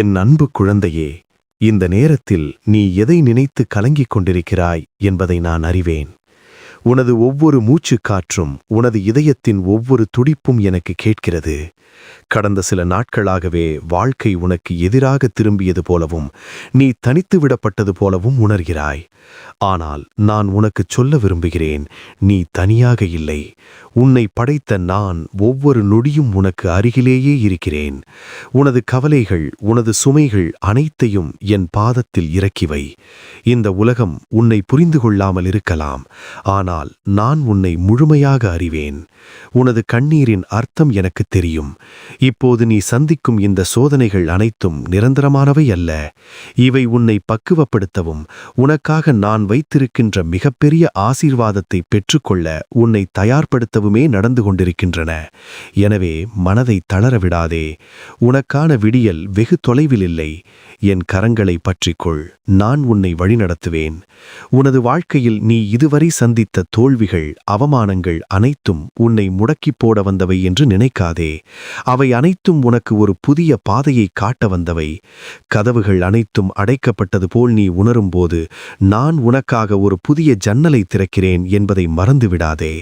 என் அன்பு குழந்தையே இந்த நேரத்தில் நீ எதை நினைத்து கலங்கிக் கொண்டிருக்கிறாய் என்பதை நான் அறிவேன். உனது ஒவ்வொரு மூச்சு காற்றும் உனது இதயத்தின் ஒவ்வொரு துடிப்பும் எனக்கு கேட்கிறது. கடந்த சில நாட்களாகவே வாழ்க்கை உனக்கு எதிராக திரும்பியது போலவும் நீ தனித்து விடப்பட்டது போலவும் உணர்கிறாய். ஆனால் நான் உனக்குச் சொல்ல விரும்புகிறேன் நீ தனியாக இல்லை. உன்னை படைத்த நான் ஒவ்வொரு நொடியும் உனக்கு அருகிலேயே இருக்கிறேன். உனது கவலைகள் உனது சுமைகள் அனைத்தையும் என் பாதத்தில் இறக்கிவை இந்த உலகம் உன்னை புரிந்து கொள்ளாமல் இருக்கலாம். ஆனால் நான் உன்னை முழுமையாக அறிவேன். உனது கண்ணீரின் அர்த்தம் எனக்கு தெரியும். இப்போது நீ சந்திக்கும் இந்த சோதனைகள் அனைத்தும் நிரந்தரமானவை அல்ல. இவை உன்னை பக்குவப்படுத்தவும் உனக்காக நான் வைத்திருக்கின்ற மிகப்பெரிய ஆசீர்வாதத்தை பெற்றுக்கொள்ள உன்னை தயார்படுத்தவுமே நடந்து கொண்டிருக்கின்றன. எனவே மனதை தளரவிடாதே உனக்கான விடியல் வெகு தொலைவில் இல்லை. என் கரங்களை பற்றிக்கொள். நான் உன்னை வழிநடத்துவேன். உனது வாழ்க்கையில் நீ இதுவரை சந்தித்த தோல்விகள் அவமானங்கள் அனைத்தும் உன்னை முடக்கிப் போட வந்தவை என்று நினைக்காதே. அவை அனைத்தும் உனக்கு ஒரு புதிய பாதையை காட்ட வந்தவை. கதவுகள் அனைத்தும் அடைக்கப்பட்டது போல் நீ உணரும்போது நான் உனக்காக ஒரு புதிய ஜன்னலை திறக்கிறேன் என்பதை மறந்துவிடாதே.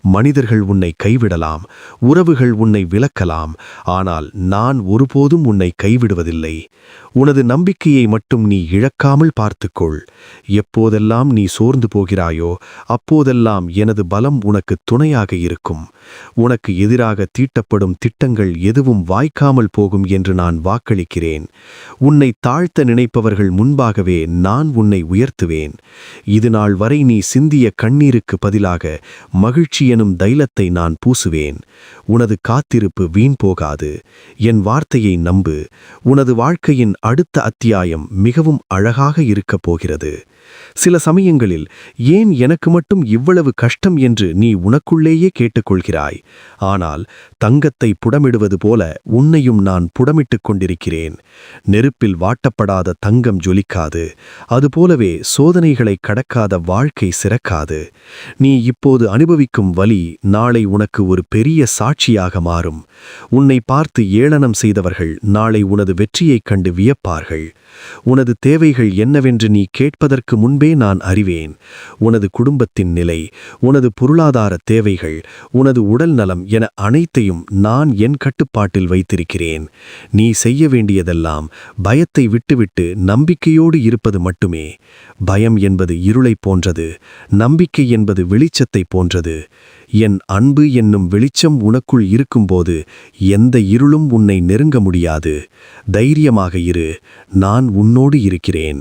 மனிதர்கள் உன்னை கைவிடலாம் உறவுகள் உன்னை விலக்கலாம் ஆனால் நான் ஒருபோதும் உன்னை கைவிடுவதில்லை. உனது நம்பிக்கையை மட்டும் நீ இழக்காமல் பார்த்துக்கொள். எப்போதெல்லாம் நீ சோர்ந்து போகிறாயோ அப்போதெல்லாம் எனது பலம் உனக்கு துணையாக இருக்கும். உனக்கு எதிராக தீட்டப்படும் திட்டங்கள் எதுவும் வாய்க்காமல் போகும் என்று நான் வாக்களிக்கிறேன். உன்னை தாழ்த்த நினைப்பவர்கள் முன்பாகவே நான் உன்னை உயர்த்துவேன். இது நாள் வரை நீ சிந்திய கண்ணீருக்கு பதிலாக மகிழ்ச்சி எனும் தைலத்தை நான் பூசுவேன். உனது காத்திருப்பு வீண் போகாது. என் வார்த்தையை நம்பு. உனது வாழ்க்கையின் அடுத்த அத்தியாயம் மிகவும் அழகாக இருக்கப் போகிறது. சில சமயங்களில் ஏன் எனக்கு மட்டும் இவ்வளவு கஷ்டம் என்று நீ உனக்குள்ளேயே கேட்டுக்கொள்கிறாய். ஆனால் தங்கத்தை புடமிடுவது போல உன்னையும் நான் புடமிட்டுக் கொண்டிருக்கிறேன். நெருப்பில் வாட்டப்படாத தங்கம் ஜொலிக்காது. அதுபோலவே சோதனைகளை கடக்காத வாழ்க்கை சிறக்காது. நீ இப்போது அனுபவிக்கும் வலி நாளை உனக்கு ஒரு பெரிய சாட்சியாக மாறும். உன்னை பார்த்து ஏளனம் செய்தவர்கள் நாளை உனது வெற்றியைக் கண்டு வியப்பார்கள். உனது தேவைகள் என்னவென்று நீ கேட்பதற்கு முன்பே நான் அறிவேன். உனது குடும்பத்தின் நிலை உனது பொருளாதார தேவைகள் உனது உடல் நலம் என அனைத்தையும் நான் என் கட்டுப்பாட்டில் வைத்திருக்கிறேன். நீ செய்ய வேண்டியதெல்லாம் பயத்தை விட்டுவிட்டு நம்பிக்கையோடு இருப்பது மட்டுமே. பயம் என்பது இருளைப் போன்றது நம்பிக்கை என்பது வெளிச்சத்தைப் போன்றது. என் அன்பு என்னும் வெளிச்சம் உனக்குள் இருக்கும்போது எந்த இருளும் உன்னை நெருங்க முடியாது. தைரியமாக இரு நான் உன்னோடு இருக்கிறேன்.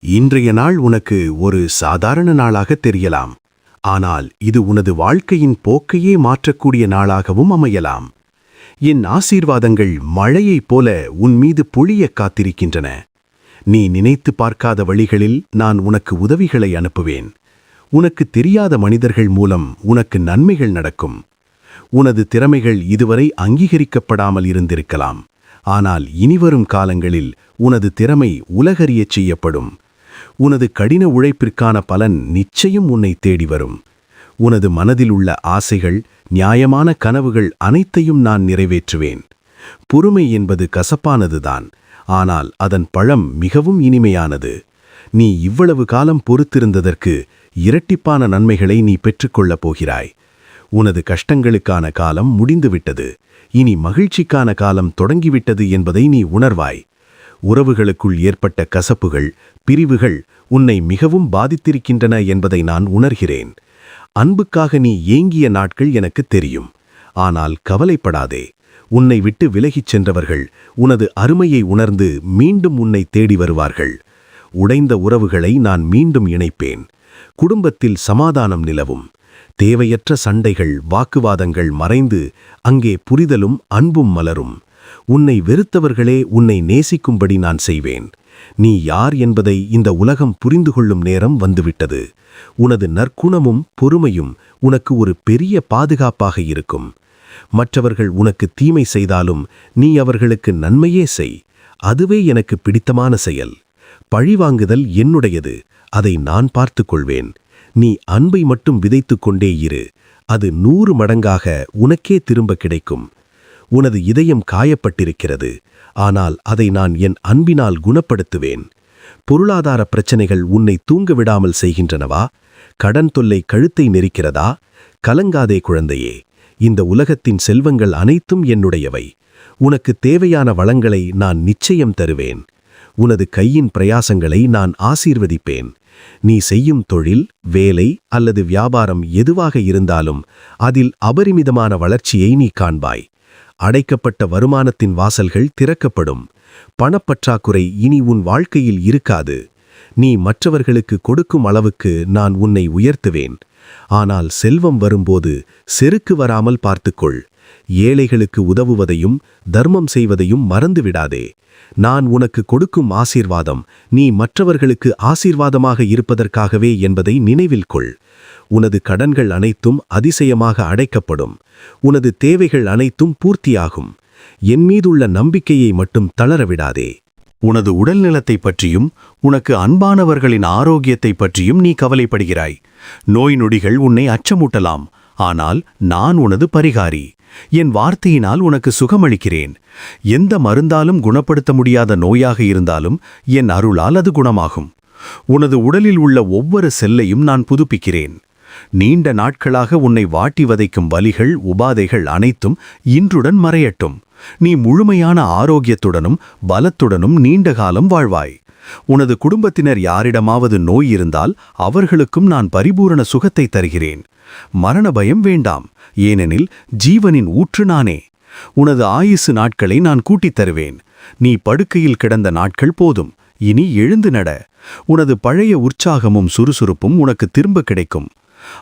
இன்றைய நாள் உனக்கு ஒரு சாதாரண நாளாக தெரியலாம். ஆனால் இது உனது வாழ்க்கையின் போக்கையே மாற்றக்கூடிய நாளாகவும் அமையலாம். என் ஆசீர்வாதங்கள் மழையைப் போல உன் மீது பொழியக் காத்திருக்கின்றன. நீ நினைத்து பார்க்காத வழிகளில் நான் உனக்கு உதவிகளை அனுப்புவேன். உனக்கு தெரியாத மனிதர்கள் மூலம் உனக்கு நன்மைகள் நடக்கும். உனது திறமைகள் இதுவரை அங்கீகரிக்கப்படாமல் இருந்திருக்கலாம். ஆனால் இனிவரும் காலங்களில் உனது திறமை உலகறியச் செய்யப்படும். உனது கடின உழைப்பிற்கான பலன் நிச்சயம் உன்னை தேடி வரும். உனது மனதில் உள்ள ஆசைகள் நியாயமான கனவுகள் அனைத்தையும் நான் நிறைவேற்றுவேன். பொறுமை என்பது கசப்பானதுதான் ஆனால் அதன் பழம் மிகவும் இனிமையானது. நீ இவ்வளவு காலம் பொறுத்திருந்ததற்கு இரட்டிப்பான நன்மைகளை நீ பெற்றுக்கொள்ளப் போகிறாய். உனது கஷ்டங்களுக்கான காலம் முடிந்துவிட்டது. இனி மகிழ்ச்சிக்கான காலம் தொடங்கிவிட்டது என்பதை நீ உணர்வாய். உறவுகளுக்குள் ஏற்பட்ட கசப்புகள் பிரிவுகள் உன்னை மிகவும் பாதித்திருக்கின்றன என்பதை நான் உணர்கிறேன். அன்புக்காக நீ ஏங்கிய நாட்கள் எனக்கு தெரியும். ஆனால் கவலைப்படாதே. உன்னை விட்டு விலகிச் சென்றவர்கள் உனது அருமையை உணர்ந்து மீண்டும் உன்னை தேடி வருவார்கள். உடைந்த உறவுகளை நான் மீண்டும் இணைப்பேன். குடும்பத்தில் சமாதானம் நிலவும். தேவையற்ற சண்டைகள் வாக்குவாதங்கள் மறைந்து அங்கே புரிதலும் அன்பும் மலரும். உன்னை வெறுத்தவர்களே உன்னை நேசிக்கும்படி நான் செய்வேன். நீ யார் என்பதை இந்த உலகம் புரிந்து கொள்ளும் நேரம் வந்துவிட்டது. உனது நற்குணமும் பொறுமையும் உனக்கு ஒரு பெரிய பாதுகாப்பாக இருக்கும். மற்றவர்கள் உனக்கு தீமை செய்தாலும் நீ அவர்களுக்கு நன்மையே செய். அதுவே எனக்கு பிடித்தமான செயல். பழிவாங்குதல் என்னுடையது அதை நான் பார்த்து கொள்வேன். நீ அன்பை மட்டும் விதைத்து கொண்டே இரு. அது நூறு மடங்காக உனக்கே திரும்ப கிடைக்கும். உனது இதயம் காயப்பட்டிருக்கிறது. ஆனால் அதை நான் என் அன்பினால் குணப்படுத்துவேன். பொருளாதார பிரச்சனைகள் உன்னை தூங்க விடாமல் செய்கின்றனவா? கடன் தொல்லை கழுத்தை நெரிக்கிறதா? கலங்காதே குழந்தையே. இந்த உலகத்தின் செல்வங்கள் அனைத்தும் என்னுடையவை. உனக்கு தேவையான வளங்களை நான் நிச்சயம் தருவேன். உனது கையின் பிரயாசங்களை நான் ஆசீர்வதிப்பேன். நீ செய்யும் தொழில் வேலை அல்லது வியாபாரம் எதுவாக இருந்தாலும் அதில் அபரிமிதமான வளர்ச்சியை நீ காண்பாய். அடைக்கப்பட்ட வருமானத்தின் வாசல்கள் திறக்கப்படும். பணப்பற்றாக்குறை இனி உன் வாழ்க்கையில் இருக்காது. நீ மற்றவர்களுக்கு கொடுக்கும் அளவுக்கு நான் உன்னை உயர்த்துவேன். ஆனால் செல்வம் வரும்போது செருக்கு வராமல் பார்த்துக்கொள். ஏழைகளுக்கு உதவுவதையும் தர்மம் செய்வதையும் மறந்துவிடாதே. நான் உனக்கு கொடுக்கும் ஆசீர்வாதம் நீ மற்றவர்களுக்கு ஆசீர்வாதமாக இருப்பதற்காகவே என்பதை நினைவில் கொள். உனது கடன்கள் அனைத்தும் அதிசயமாக அடைக்கப்படும். உனது தேவைகள் அனைத்தும் பூர்த்தியாகும். என் மீதுள்ள நம்பிக்கையை மட்டும் தளரவிடாதே. உனது உடல்நலத்தை பற்றியும் உனக்கு அன்பானவர்களின் ஆரோக்கியத்தை பற்றியும் நீ கவலைப்படுகிறாய். நோய் நொடிகள் உன்னை அச்சமூட்டலாம். ஆனால் நான் உனது பரிகாரி. என் வார்த்தையினால் உனக்கு சுகமளிக்கிறேன். எந்த மருந்தாலும் குணப்படுத்த முடியாத நோயாக இருந்தாலும் என் அருளால் அது குணமாகும். உனது உடலில் உள்ள ஒவ்வொரு செல்லையும் நான் புதுப்பிக்கிறேன். நீண்ட நாட்களாக உன்னை வாட்டி வதைக்கும் வலிகள் உபாதைகள் அனைத்தும் இன்றுடன் மறையட்டும். நீ முழுமையான ஆரோக்கியத்துடனும் பலத்துடனும் நீண்ட காலம் வாழ்வாய். உனது குடும்பத்தினர் யாரிடமாவது நோய் இருந்தால் அவர்களுக்கும் நான் பரிபூரண சுகத்தை தருகிறேன். மரண பயம் வேண்டாம். ஏனெனில் ஜீவனின் ஊற்று நானே. உனது ஆயுசு நாட்களை நான் கூட்டித் தருவேன். நீ படுக்கையில் கிடந்த நாட்கள் போதும். இனி எழுந்து நட. உனது பழைய உற்சாகமும் சுறுசுறுப்பும் உனக்கு திரும்ப கிடைக்கும்.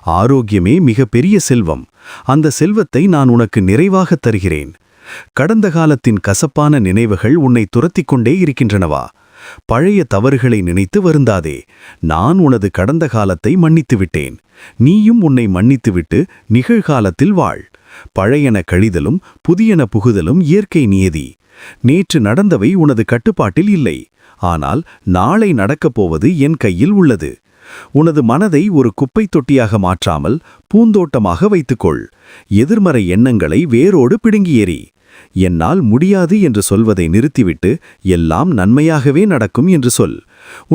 ஆரோக்கியமே மிக பெரிய செல்வம். அந்த செல்வத்தை நான் உனக்கு நிறைவாக தருகிறேன். கடந்த காலத்தின் கசப்பான நினைவுகள் உன்னை துரத்திக் கொண்டே இருக்கின்றனவா? பழைய தவறுகளை நினைத்து வருந்தாதே. நான் உனது கடந்த காலத்தை மன்னித்து விட்டேன். நீயும் உன்னை மன்னித்துவிட்டு நிகழ்காலத்தில் வாழ். பழையன கழிதலும் புதியன புகுதலும் இயற்கை நியதி. நேற்று நடந்தவை உனது கட்டுப்பாட்டில் இல்லை. ஆனால் நாளை நடக்கப் போவது என் கையில் உள்ளது. உனது மனதை ஒரு குப்பைத் தொட்டியாக மாற்றாமல் பூந்தோட்டமாக வைத்துக்கொள். எதிர்மறை எண்ணங்களை வேரோடு பிடுங்கியேறி என்னால் முடியாது என்று சொல்வதை நிறுத்திவிட்டு எல்லாம் நன்மையாகவே நடக்கும் என்று சொல்.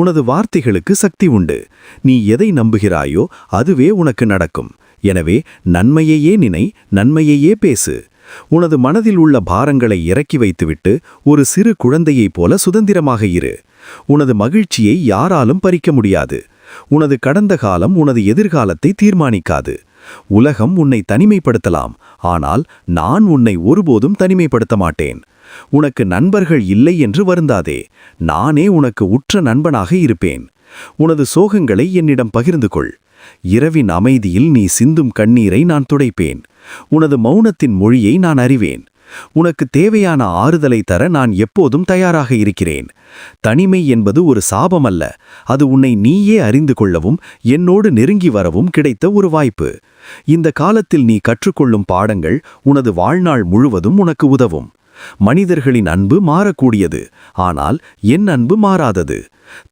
உனது வார்த்தைகளுக்கு சக்தி உண்டு. நீ எதை நம்புகிறாயோ அதுவே உனக்கு நடக்கும். எனவே நன்மையையே நினை நன்மையையே பேசு. உனது மனதில் உள்ள பாரங்களை இறக்கி வைத்துவிட்டு ஒரு சிறு குழந்தையைப் போல சுதந்திரமாக இரு. உனது மகிழ்ச்சியை யாராலும் பறிக்க முடியாது. உனது கடந்த காலம் உனது எதிர்காலத்தை தீர்மானிக்காது. உலகம் உன்னை தனிமைப்படுத்தலாம் ஆனால் நான் உன்னை ஒருபோதும் தனிமைப்படுத்த மாட்டேன். உனக்கு நண்பர்கள் இல்லை என்று வருந்தாதே நானே உனக்கு உற்ற நண்பனாக இருப்பேன். உனது சோகங்களை என்னிடம் பகிர்ந்து கொள் இரவின் அமைதியில் நீ சிந்தும் கண்ணீரை நான் துடைப்பேன். உனது மௌனத்தின் மொழியை நான் அறிவேன். உனக்கு தேவையான ஆறுதலை தர நான் எப்போதும் தயாராக இருக்கிறேன். தனிமை என்பது ஒரு சாபமல்ல. அது உன்னை நீயே அறிந்து கொள்ளவும் என்னோடு நெருங்கி வரவும் கிடைத்த ஒரு வாய்ப்பு. இந்த காலத்தில் நீ கற்றுக்கொள்ளும் பாடங்கள் உனது வாழ்நாள் முழுவதும் உனக்கு உதவும். மனிதர்களின் அன்பு மாறக்கூடியது. ஆனால் என் அன்பு மாறாதது.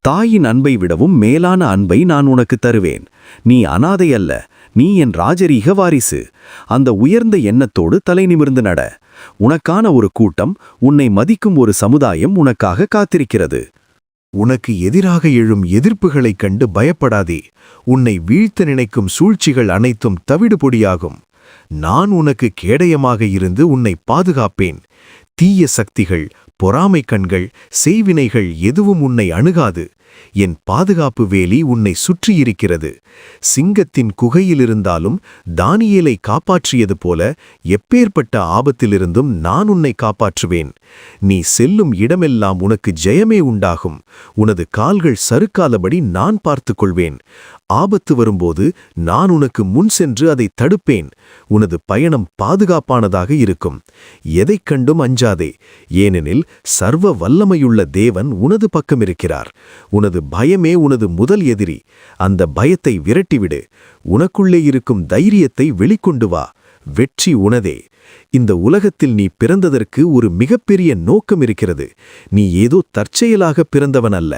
தாயின் அன்பை விடவும் மேலான அன்பை நான் உனக்கு தருவேன். நீ அனாதை அல்ல நீ என் ராஜரீக வாரிசு. அந்த உயர்ந்த எண்ணத்தோடு தலை நிமிர்ந்து நட. உனக்கான ஒரு கூட்டம் உன்னை மதிக்கும் ஒரு சமுதாயம் உனக்காக காத்திருக்கிறது. உனக்கு எதிராக எழும் எதிர்ப்புகளைக் கண்டு பயப்படாதே. உன்னை வீழ்த்த நினைக்கும் சூழ்ச்சிகள் அனைத்தும் தவிடுபொடியாகும். நான் உனக்கு கேடயமாக இருந்து உன்னை பாதுகாப்பேன். தீய சக்திகள் பொறாமை கண்கள் செய்வினைகள் எதுவும் உன்னை அணுகாது. என் பாதுகாப்பு வேலி உன்னை சுற்றியிருக்கிறது. சிங்கத்தின் குகையிலிருந்தாலும் தானியலை காப்பாற்றியது போல எப்பேற்பட்ட ஆபத்திலிருந்தும் நான் உன்னை காப்பாற்றுவேன். நீ செல்லும் இடமெல்லாம் உனக்கு ஜெயமே உண்டாகும். உனது கால்கள் சறுக்காதபடி நான் பார்த்துக்கொள்வேன். ஆபத்து வரும்போது நான் உனக்கு முன் சென்று அதை தடுப்பேன். உனது பயணம் பாதுகாப்பானதாக இருக்கும். எதைக் கண்டும் அஞ்சாதே. ஏனெனில் சர்வ வல்லமையுள்ள தேவன் உனது பக்கம் இருக்கிறார் உனது பயமே உனது முதல் எதிரி. அந்த பயத்தை விரட்டிவிடு. உனக்குள்ளே இருக்கும் தைரியத்தை வெளிக்கொண்டு வா. வெற்றி உனதே. இந்த உலகத்தில் நீ பிறந்ததற்கு ஒரு மிகப்பெரிய நோக்கம் இருக்கிறது. நீ ஏதோ தற்செயலாக பிறந்தவன் அல்ல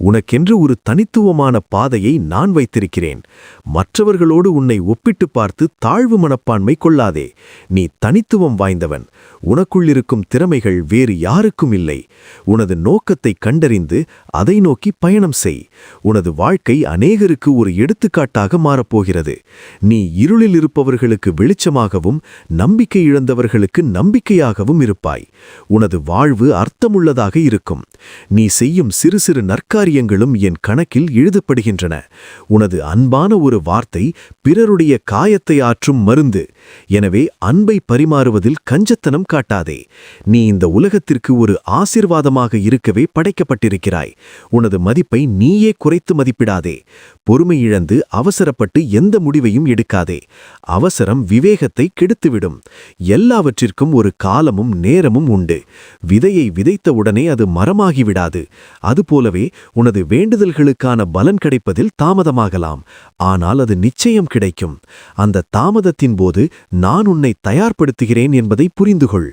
உனக்கென்று ஒரு தனித்துவமான பாதையை நான் வைத்திருக்கிறேன். மற்றவர்களோடு உன்னை ஒப்பிட்டு பார்த்து தாழ்வு மனப்பான்மை கொள்ளாதே. நீ தனித்துவம் வாய்ந்தவன். உனக்குள் இருக்கும் திறமைகள் வேறு யாருக்கும் இல்லை. உனது நோக்கத்தை கண்டறிந்து அதை நோக்கி பயணம் செய். உனது வாழ்க்கை அநேகருக்கு ஒரு எடுத்துக்காட்டாக மாறப்போகிறது. நீ இருளில் இருப்பவர்களுக்கு வெளிச்சமாகவும் நம்பிக்கை இழந்த இழந்தவர்களுக்கு நம்பிக்கையாகவும் இருப்பாய். உனது வாழ்வு அர்த்தமுள்ளதாக இருக்கும். நீ செய்யும் சிறு சிறு நற்காரியங்களும் என் கணக்கில் எழுதப்படுகின்றன. உனது அன்பான ஒரு வார்த்தை பிறருடைய காயத்தை ஆற்றும் மருந்து. எனவே அன்பை பரிமாறுவதில் கஞ்சத்தனம் காட்டாதே. நீ இந்த உலகத்திற்கு ஒரு ஆசிர்வாதமாக இருக்கவே படைக்கப்பட்டிருக்கிறாய். உனது மதிப்பை நீயே குறைத்து மதிப்பிடாதே. பொறுமை இழந்து அவசரப்பட்டு எந்த முடிவையும் எடுக்காதே. அவசரம் விவேகத்தை கெடுத்துவிடும். எல்லாவற்றிற்கும் ஒரு காலமும் நேரமும் உண்டு. விதையை விதைத்தவுடனே அது மரமாகிவிடாது. அதுபோலவே உனது வேண்டுதல்களுக்கான பலன் கிடைப்பதில் தாமதமாகலாம். ஆனால் அது நிச்சயம் கிடைக்கும். அந்த தாமதத்தின் போது நான் உன்னை தயார்படுத்துகிறேன் என்பதை புரிந்துகொள்.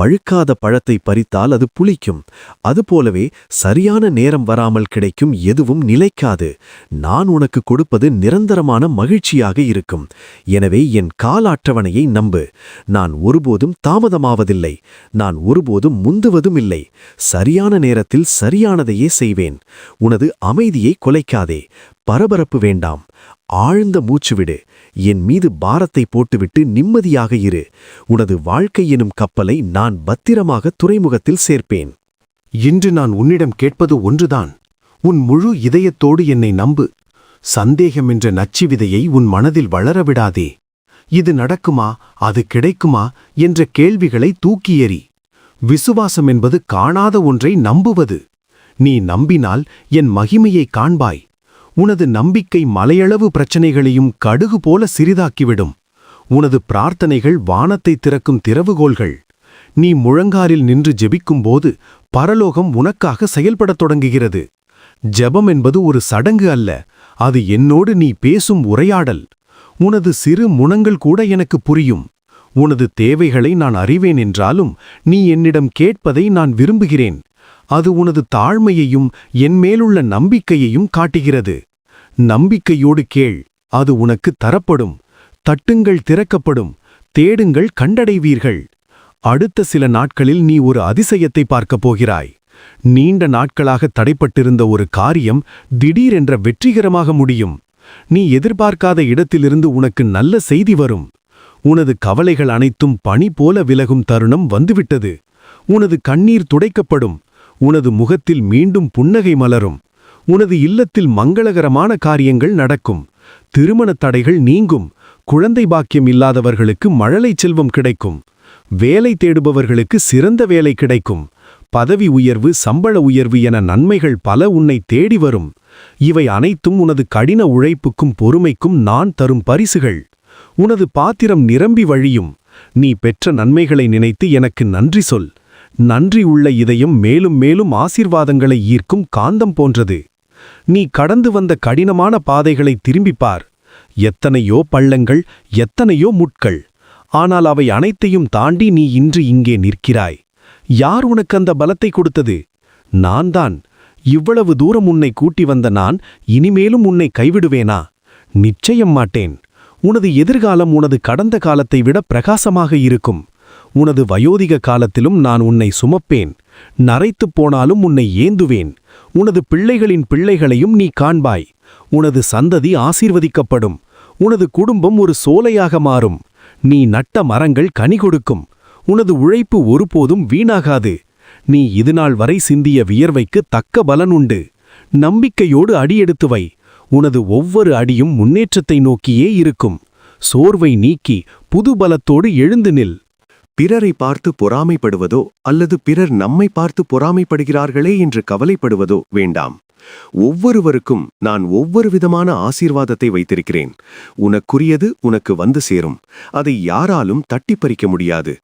பழுக்காத பழத்தை பறித்தால் அது புளிக்கும். அதுபோலவே சரியான நேரம் வராமல் கிடைக்கும் எதுவும் நிலைக்காது. நான் உனக்கு கொடுப்பது நிரந்தரமான மகிழ்ச்சியாக இருக்கும். எனவே என் கால அட்டவணையை நம்பு. நான் ஒருபோதும் தாமதமாவதில்லை. நான் ஒருபோதும் முந்துவதும் இல்லை சரியான நேரத்தில் சரியானதையே செய்வேன். உனது அமைதியை குலைக்காதே. பரபரப்பு வேண்டாம். ஆழ்ந்த மூச்சுவிடு என் மீது பாரத்தை போட்டுவிட்டு நிம்மதியாக இரு. உனது வாழ்க்கை எனும் கப்பலை நான் பத்திரமாக துறைமுகத்தில் சேர்ப்பேன். இன்று நான் உன்னிடம் கேட்பது ஒன்றுதான். உன் முழு இதயத்தோடு என்னை நம்பு. சந்தேகம் என்ற நச்சு விதையை உன் மனதில் வளரவிடாதே இது நடக்குமா? அது கிடைக்குமா? என்ற கேள்விகளை தூக்கி எறி. விசுவாசம் என்பது காணாத ஒன்றை நம்புவது. நீ நம்பினால் என் மகிமையை காண்பாய். உனது நம்பிக்கை மலையளவு பிரச்சனைகளையும் கடுகு போல சிறிதாக்கிவிடும். உனது பிரார்த்தனைகள் வானத்தை திறக்கும் திறவுகோள்கள். நீ முழங்காரில் நின்று ஜெபிக்கும்போது பரலோகம் உனக்காக செயல்படத் தொடங்குகிறது. ஜெபம் என்பது ஒரு சடங்கு அல்ல அது என்னோடு நீ பேசும் உரையாடல். உனது சிறு முனங்கள் கூட எனக்கு புரியும். உனது தேவைகளை நான் அறிவேன் என்றாலும் நீ என்னிடம் கேட்பதை நான் விரும்புகிறேன். அது உனது தாழ்மையையும் என் மேலுள்ள நம்பிக்கையையும் காட்டுகிறது. நம்பிக்கையோடு கேள் அது உனக்கு தரப்படும். தட்டுங்கள் திறக்கப்படும். தேடுங்கள் கண்டடைவீர்கள். அடுத்த சில நாட்களில் நீ ஒரு அதிசயத்தை பார்க்கப் போகிறாய். நீண்ட நாட்களாக தடைப்பட்டிருந்த ஒரு காரியம் திடீரென்ற வெற்றிகரமாக முடியும். நீ எதிர்பார்க்காத இடத்திலிருந்து உனக்கு நல்ல செய்தி வரும். உனது கவலைகள் அனைத்தும் பனி போல விலகும் தருணம் வந்துவிட்டது. உனது கண்ணீர் துடைக்கப்படும். உனது முகத்தில் மீண்டும் புன்னகை மலரும். உனது இல்லத்தில் மங்களகரமான காரியங்கள் நடக்கும். திருமணத் தடைகள் நீங்கும். குழந்தை பாக்கியம் இல்லாதவர்களுக்கு மழலை செல்வம் கிடைக்கும். வேலை தேடுபவர்களுக்கு சிறந்த வேலை கிடைக்கும். பதவி உயர்வு சம்பள உயர்வு என நன்மைகள் பல உன்னை தேடி வரும். இவை அனைத்தும் உனது கடின உழைப்புக்கும் பொறுமைக்கும் நான் தரும் பரிசுகள். உனது பாத்திரம் நிரம்பி வழியும். நீ பெற்ற நன்மைகளை நினைத்து எனக்கு நன்றி சொல். நன்றி உள்ள இதயம் மேலும் மேலும் ஆசிர்வாதங்களை ஈர்க்கும் காந்தம் போன்றது. நீ கடந்து வந்த கடினமான பாதைகளை திரும்பிப்பார் எத்தனையோ பள்ளங்கள் எத்தனையோ முட்கள். ஆனால் அவை அனைத்தையும் தாண்டி நீ இன்று இங்கே நிற்கிறாய். யார் உனக்கு அந்த பலத்தை கொடுத்தது? நான் தான் இவ்வளவு தூரம் உன்னை கூட்டி வந்த நான் இனிமேலும் உன்னை கைவிடுவேனா? நிச்சயம் மாட்டேன். உனது எதிர்காலம் உனது கடந்த காலத்தை விட பிரகாசமாக இருக்கும். உனது வயோதிக காலத்திலும் நான் உன்னை சுமப்பேன். நரைத்துப் போனாலும் உன்னை ஏந்துவேன். உனது பிள்ளைகளின் பிள்ளைகளையும் நீ காண்பாய். உனது சந்ததி ஆசீர்வதிக்கப்படும். உனது குடும்பம் ஒரு சோலையாக மாறும். நீ நட்ட மரங்கள் கனி கொடுக்கும். உனது உழைப்பு ஒருபோதும் வீணாகாது. நீ இதுநாள் வரை சிந்திய வியர்வைக்கு தக்க பலன் உண்டு. நம்பிக்கையோடு அடியெடுத்து வை. உனது ஒவ்வொரு அடியும் முன்னேற்றத்தை நோக்கியே இருக்கும். சோர்வை நீக்கி புது பலத்தோடு எழுந்து நில். பிறரை பார்த்து பொறாமைப்படுவதோ அல்லது பிறர் நம்மை பார்த்து பொறாமைப்படுகிறார்களே என்று கவலைப்படுவதோ வேண்டாம். ஒவ்வொருவருக்கும் நான் ஒவ்வொரு விதமான ஆசீர்வாதத்தை வைத்திருக்கிறேன். உனக்குரியது உனக்கு வந்து சேரும். அதை யாராலும் தட்டிப் பறிக்க முடியாது.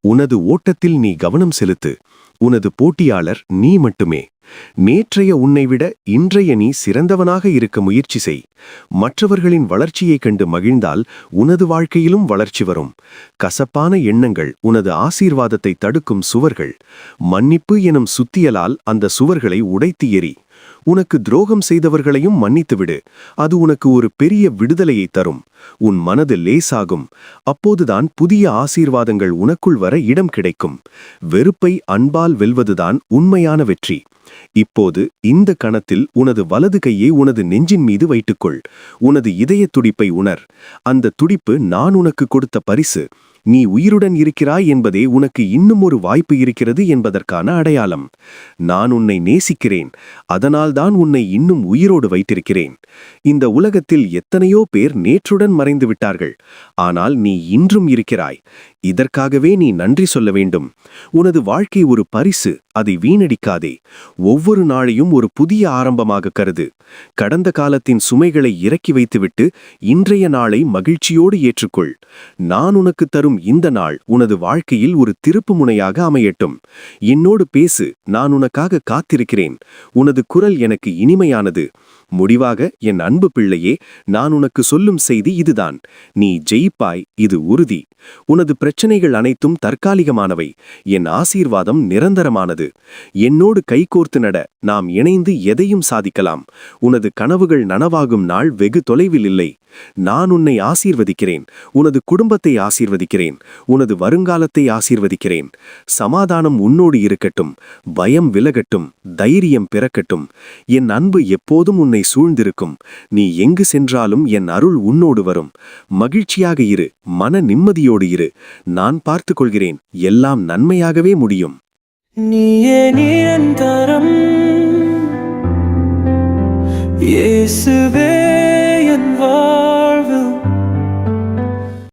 உனது ஓட்டத்தில் நீ கவனம் செலுத்து. உனது போட்டியாளர் நீ மட்டுமே. நேற்றைய உன்னை விட இன்றைய நீ சிறந்தவனாக இருக்க முயற்சி செய். மற்றவர்களின் வளர்ச்சியைக் கண்டு மகிழ்ந்தால் உனது வாழ்க்கையிலும் வளர்ச்சி வரும். கசப்பான எண்ணங்கள் உனது ஆசீர்வாதத்தை தடுக்கும் சுவர்கள். மன்னிப்பு எனும் சுத்தியலால் அந்த சுவர்களை உடைத்து எறி. உனக்கு துரோகம் செய்தவர்களையும் மன்னித்துவிடு அது உனக்கு ஒரு பெரிய விடுதலையை தரும். உன் மனது லேசாகும். அப்போதுதான் புதிய ஆசீர்வாதங்கள் உனக்குள் வர இடம் கிடைக்கும். வெறுப்பை அன்பால் வெல்வதுதான் உண்மையான வெற்றி. இப்போது இந்த கணத்தில் உனது வலது கையை உனது நெஞ்சின் மீது வைத்துக்கொள். உனது இதய துடிப்பை உணர். அந்த துடிப்பு நான் உனக்கு கொடுத்த பரிசு. நீ உயிருடன் இருக்கிறாய் என்பதே உனக்கு இன்னும் ஒரு வாய்ப்பு இருக்கிறது என்பதற்கான அடையாளம். நான் உன்னை நேசிக்கிறேன் அதனால்தான் உன்னை இன்னும் உயிரோடு வைத்திருக்கிறேன். இந்த உலகத்தில் எத்தனையோ பேர் நேற்றுடன் மறைந்து விட்டார்கள் ஆனால் நீ இன்றும் இருக்கிறாய். இதற்காகவே நீ நன்றி சொல்ல வேண்டும். உனது வாழ்க்கை ஒரு பரிசு அதை வீணடிக்காதே. ஒவ்வொரு நாளையும் ஒரு புதிய ஆரம்பமாக கருது. கடந்த காலத்தின் சுமைகளை இறக்கி வைத்துவிட்டு இன்றைய நாளை மகிழ்ச்சியோடு ஏற்றுக்கொள். நான் உனக்கு தரும் இந்த நாள் உனது வாழ்க்கையில் ஒரு திருப்பு முனையாக அமையட்டும். என்னோடு பேசு நான் உனக்காக காத்திருக்கிறேன். உனது குரல் எனக்கு இனிமையானது. முடிவாக என் அன்பு பிள்ளையே நான் உனக்கு சொல்லும் செய்தி இதுதான். நீ ஜெயிப்பாய் இது உறுதி. உனது பிரச்சனைகள் அனைத்தும் தற்காலிகமானவை. என் ஆசீர்வாதம் நிரந்தரமானது. என்னோடு கைகோர்த்து நட. நாம் இணைந்து எதையும் சாதிக்கலாம். உனது கனவுகள் நனவாகும் நாள் வெகு தொலைவில் இல்லை. நான் உன்னை ஆசீர்வதிக்கிறேன். உனது குடும்பத்தை ஆசீர்வதிக்கிறேன். உனது வருங்காலத்தை ஆசீர்வதிக்கிறேன். சமாதானம் உன்னோடு இருக்கட்டும். பயம் விலகட்டும். தைரியம் பிறக்கட்டும். என் அன்பு எப்போதும் உன்னை சூழ்ந்திருக்கும். நீ எங்கு சென்றாலும் என் அருள் உன்னோடு வரும். மகிழ்ச்சியாக இரு மன நிம்மதியோடு இரு. நான் பார்த்து கொள்கிறேன் எல்லாம் நன்மையாகவே முடியும். நீயே நிரந்தரம். இயேசுவே என்